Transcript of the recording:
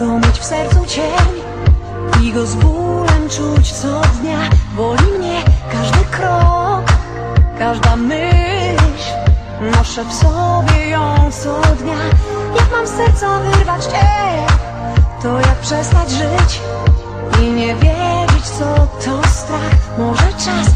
To mieć w sercu cień i go z bólem czuć co dnia. Boli mnie każdy krok, każda myśl. Noszę w sobie ją co dnia. Jak mam serca wyrwać cię To jak przestać żyć i nie wiedzieć co to strach. Może czas